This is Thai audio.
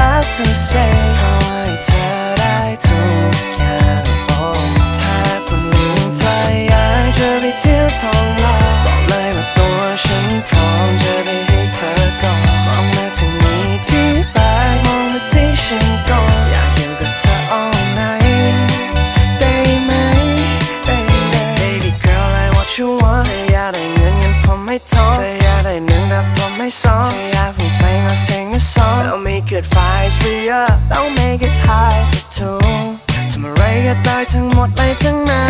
Have to say เธออยากได้หนึ่งแต่ผมไม่สองเธออยากฟังเพลงมา sing a song I'll make it five for you I'll make it high for two ทำอะไรก็ได้ทั้งหมดเลยทั้งนั้น